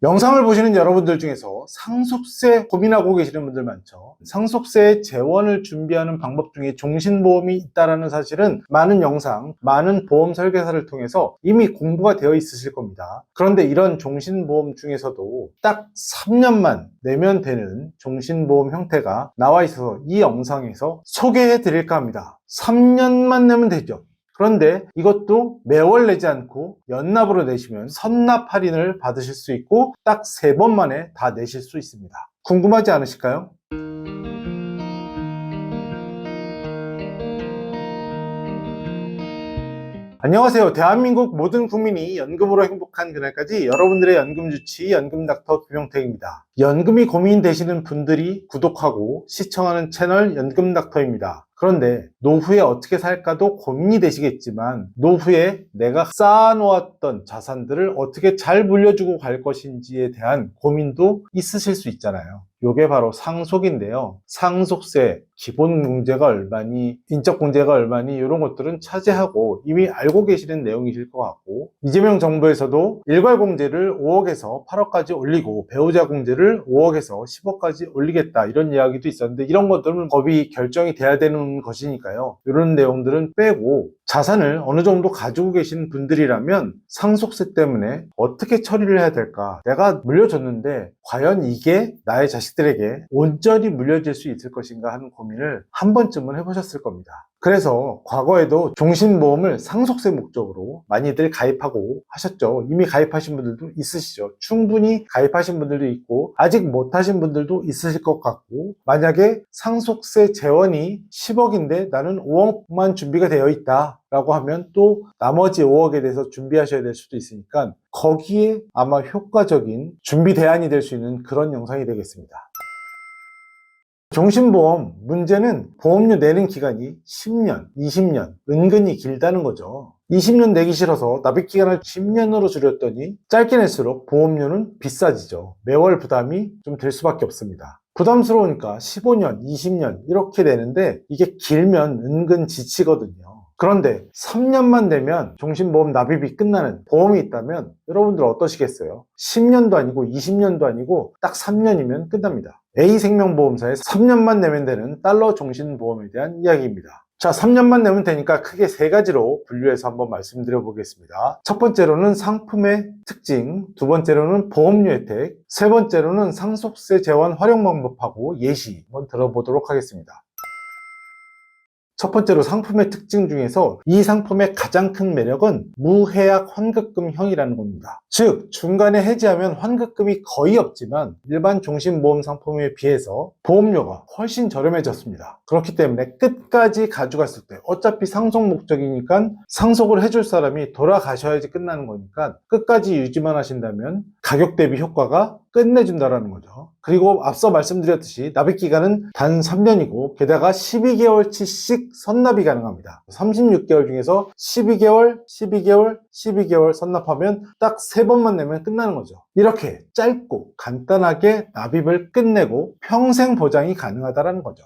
영상을 보시는 여러분들 중에서 상속세 고민하고 계시는 분들 많죠. 상속세 재원을 준비하는 방법 중에 종신보험이 있다는 사실은 많은 영상, 많은 보험 설계사를 통해서 이미 공부가 되어 있으실 겁니다. 그런데 이런 종신보험 중에서도 딱 3년만 내면 되는 종신보험 형태가 나와 있어서 이 영상에서 소개해 드릴까 합니다. 3년만 내면 되죠. 그런데 이것도 매월 내지 않고 연납으로 내시면 선납 할인을 받으실 수 있고 딱 세 번 만에 다 내실 수 있습니다. 궁금하지 않으실까요? 안녕하세요. 대한민국 모든 국민이 연금으로 행복한 그날까지 여러분들의 연금 주치 연금 닥터 김용택입니다. 연금이 고민되시는 분들이 구독하고 시청하는 채널 연금 닥터입니다. 그런데 노후에 어떻게 살까도 고민이 되시겠지만 노후에 내가 쌓아놓았던 자산들을 어떻게 잘 물려주고 갈 것인지에 대한 고민도 있으실 수 있잖아요. 요게 바로 상속인데요. 상속세, 기본 공제가 얼마니, 인적 공제가 얼마니 이런 것들은 차지하고 이미 알고 계시는 내용이실 것 같고 이재명 정부에서도 일괄 공제를 5억에서 8억까지 올리고 배우자 공제를 5억에서 10억까지 올리겠다 이런 이야기도 있었는데 이런 것들은 법이 결정이 돼야 되는 것이니까요. 이런 내용들은 빼고 자산을 어느 정도 가지고 계신 분들이라면 상속세 때문에 어떻게 처리를 해야 될까? 내가 물려줬는데 과연 이게 나의 자식 들에게 온전히 물려질 수 있을 것인가 하는 고민을 한 번쯤은 해보셨을 겁니다. 그래서 과거에도 종신보험을 상속세 목적으로 많이들 가입하고 하셨죠. 이미 가입하신 분들도 있으시죠. 충분히 가입하신 분들도 있고 아직 못하신 분들도 있으실 것 같고 만약에 상속세 재원이 10억인데 나는 5억만 준비가 되어 있다 라고 하면 또 나머지 5억에 대해서 준비하셔야 될 수도 있으니까 거기에 아마 효과적인 준비 대안이 될 수 있는 그런 영상이 되겠습니다. 종신보험 문제는 보험료 내는 기간이 10년, 20년 은근히 길다는 거죠. 20년 내기 싫어서 납입 기간을 10년으로 줄였더니 짧게 낼수록 보험료는 비싸지죠. 매월 부담이 좀 될 수밖에 없습니다. 부담스러우니까 15년, 20년 이렇게 내는데 이게 길면 은근 지치거든요. 그런데 3년만 되면 종신보험 납입이 끝나는 보험이 있다면 여러분들 어떠시겠어요? 10년도 아니고 20년도 아니고 딱 3년이면 끝납니다. A생명보험사에 3년만 내면 되는 달러 종신보험에 대한 이야기입니다. 자, 3년만 내면 되니까 크게 세 가지로 분류해서 한번 말씀드려 보겠습니다. 첫 번째로는 상품의 특징, 두 번째로는 보험료 혜택, 세 번째로는 상속세 재원 활용 방법하고 예시 한번 들어보도록 하겠습니다. 첫 번째로 상품의 특징 중에서 이 상품의 가장 큰 매력은 무해약 환급금형이라는 겁니다. 즉 중간에 해지하면 환급금이 거의 없지만 일반 종신보험 상품에 비해서 보험료가 훨씬 저렴해졌습니다. 그렇기 때문에 끝까지 가져갔을 때 어차피 상속 목적이니까 상속을 해줄 사람이 돌아가셔야지 끝나는 거니까 끝까지 유지만 하신다면 가격 대비 효과가 끝내준다라는 거죠. 그리고 앞서 말씀드렸듯이 납입 기간은 단 3년이고 게다가 12개월치씩 선납이 가능합니다. 36개월 중에서 12개월, 12개월, 12개월 선납하면 딱 3번만 내면 끝나는 거죠. 이렇게 짧고 간단하게 납입을 끝내고 평생 보장이 가능하다는 거죠.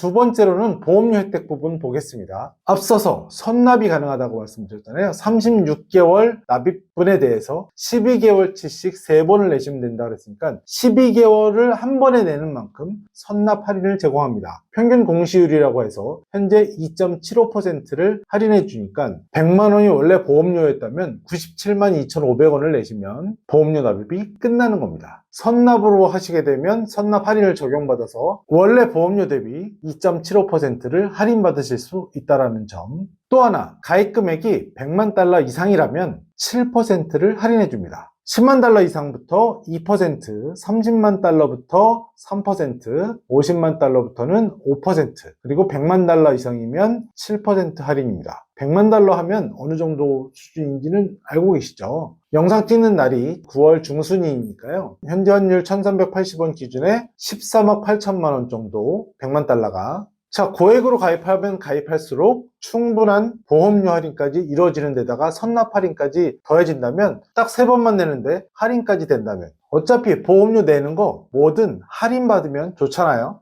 두 번째로는 보험료 혜택 부분 보겠습니다. 앞서서 선납이 가능하다고 말씀드렸잖아요. 36개월 납입분에 대해서 12개월치씩 3번을 내시면 된다 그랬으니까 12개월을 한 번에 내는 만큼 선납 할인을 제공합니다. 평균 공시율이라고 해서 현재 2.75%를 할인해 주니까 100만 원이 원래 보험료였다면 97만 2,500원을 내시면 보험료 납입이 끝나는 겁니다. 선납으로 하시게 되면 선납 할인을 적용받아서 원래 보험료 대비 2.75%를 할인받으실 수 있다는 점. 또 하나, 가입 금액이 100만 달러 이상이라면 7%를 할인해 줍니다. 10만 달러 이상부터 2%, 30만 달러부터 3%, 50만 달러부터는 5%, 그리고 100만 달러 이상이면 7% 할인입니다. 100만 달러 하면 어느 정도 수준인지는 알고 계시죠? 영상 찍는 날이 9월 중순이니까요. 현재 환율 1380원 기준에 13억 8천만 원 정도 100만 달러가 자, 고액으로 가입하면 가입할수록 충분한 보험료 할인까지 이루어지는 데다가 선납 할인까지 더해진다면 딱 세 번만 내는데 할인까지 된다면 어차피 보험료 내는 거 뭐든 할인 받으면 좋잖아요.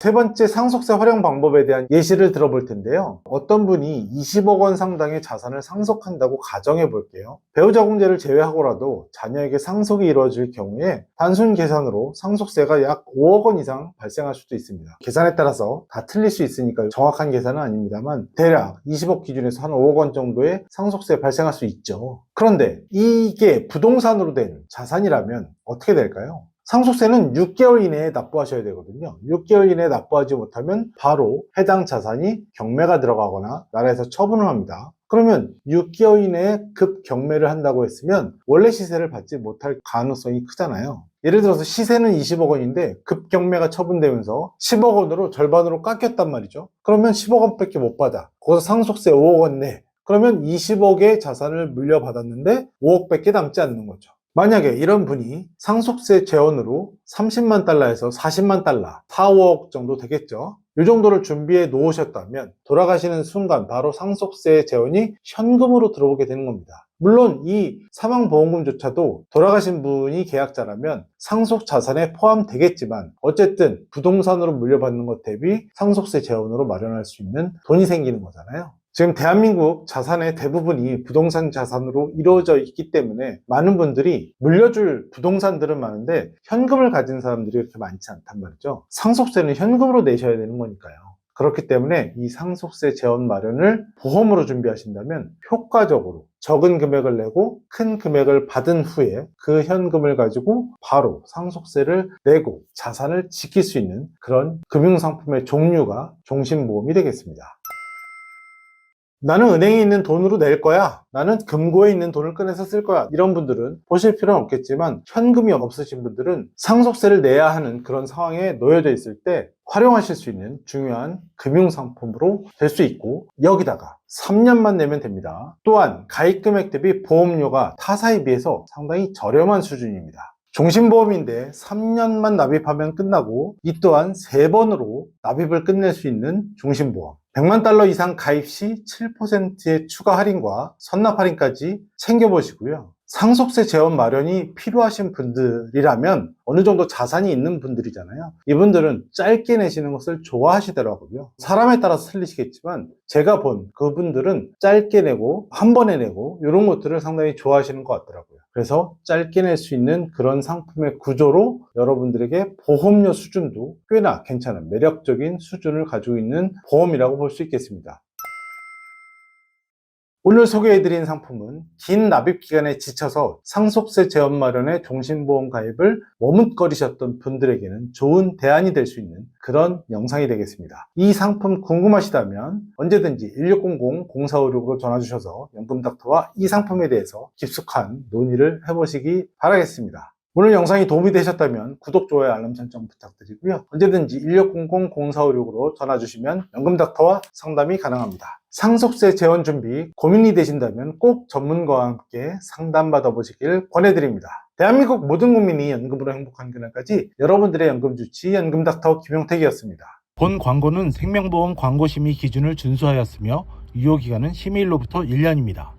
세 번째 상속세 활용 방법에 대한 예시를 들어볼 텐데요. 어떤 분이 20억 원 상당의 자산을 상속한다고 가정해 볼게요. 배우자 공제를 제외하고라도 자녀에게 상속이 이루어질 경우에 단순 계산으로 상속세가 약 5억 원 이상 발생할 수도 있습니다. 계산에 따라서 다 틀릴 수 있으니까 정확한 계산은 아닙니다만 대략 20억 기준에서 한 5억 원 정도의 상속세 발생할 수 있죠. 그런데 이게 부동산으로 된 자산이라면 어떻게 될까요? 상속세는 6개월 이내에 납부하셔야 되거든요. 6개월 이내에 납부하지 못하면 바로 해당 자산이 경매가 들어가거나 나라에서 처분을 합니다. 그러면 6개월 이내에 급 경매를 한다고 했으면 원래 시세를 받지 못할 가능성이 크잖아요. 예를 들어서 시세는 20억 원인데 급 경매가 처분되면서 10억 원으로 절반으로 깎였단 말이죠. 그러면 10억 원밖에 못 받아. 거기서 상속세 5억 원 내. 그러면 20억의 자산을 물려받았는데 5억밖에 남지 않는 거죠. 만약에 이런 분이 상속세 재원으로 30만 달러에서 40만 달러, 4, 5억 정도 되겠죠. 이 정도를 준비해 놓으셨다면 돌아가시는 순간 바로 상속세 재원이 현금으로 들어오게 되는 겁니다. 물론 이 사망보험금조차도 돌아가신 분이 계약자라면 상속 자산에 포함되겠지만 어쨌든 부동산으로 물려받는 것 대비 상속세 재원으로 마련할 수 있는 돈이 생기는 거잖아요. 지금 대한민국 자산의 대부분이 부동산 자산으로 이루어져 있기 때문에 많은 분들이 물려줄 부동산들은 많은데 현금을 가진 사람들이 그렇게 많지 않단 말이죠. 상속세는 현금으로 내셔야 되는 거니까요. 그렇기 때문에 이 상속세 재원 마련을 보험으로 준비하신다면 효과적으로 적은 금액을 내고 큰 금액을 받은 후에 그 현금을 가지고 바로 상속세를 내고 자산을 지킬 수 있는 그런 금융상품의 종류가 종신보험이 되겠습니다. 나는 은행에 있는 돈으로 낼 거야. 나는 금고에 있는 돈을 꺼내서 쓸 거야. 이런 분들은 보실 필요는 없겠지만 현금이 없으신 분들은 상속세를 내야 하는 그런 상황에 놓여져 있을 때 활용하실 수 있는 중요한 금융상품으로 될 수 있고 여기다가 3년만 내면 됩니다. 또한 가입 금액 대비 보험료가 타사에 비해서 상당히 저렴한 수준입니다. 종신보험인데 3년만 납입하면 끝나고 이 또한 3번으로 납입을 끝낼 수 있는 종신보험. 100만 달러 이상 가입 시 7%의 추가 할인과 선납 할인까지 챙겨보시고요. 상속세 재원 마련이 필요하신 분들이라면 어느 정도 자산이 있는 분들이잖아요. 이분들은 짧게 내시는 것을 좋아하시더라고요. 사람에 따라서 틀리시겠지만 제가 본 그분들은 짧게 내고 한 번에 내고 이런 것들을 상당히 좋아하시는 것 같더라고요. 그래서 짧게 낼 수 있는 그런 상품의 구조로 여러분들에게 보험료 수준도 꽤나 괜찮은 매력적인 수준을 가지고 있는 보험이라고 볼 수 있겠습니다. 오늘 소개해드린 상품은 긴 납입 기간에 지쳐서 상속세 재원 마련에 종신보험 가입을 머뭇거리셨던 분들에게는 좋은 대안이 될 수 있는 그런 영상이 되겠습니다. 이 상품 궁금하시다면 언제든지 1600-0456으로 전화 주셔서 연금닥터와 이 상품에 대해서 깊숙한 논의를 해보시기 바라겠습니다. 오늘 영상이 도움이 되셨다면 구독, 좋아요, 알람 설정 부탁드리고요. 언제든지 1600-0456으로 전화 주시면 연금닥터와 상담이 가능합니다. 상속세 재원 준비 고민이 되신다면 꼭 전문가와 함께 상담받아 보시길 권해드립니다. 대한민국 모든 국민이 연금으로 행복한 그날까지 여러분들의 연금 주치 연금 닥터 김용택이었습니다. 본 광고는 생명보험 광고심의 기준을 준수하였으며 유효기간은 심의일로부터 1년입니다.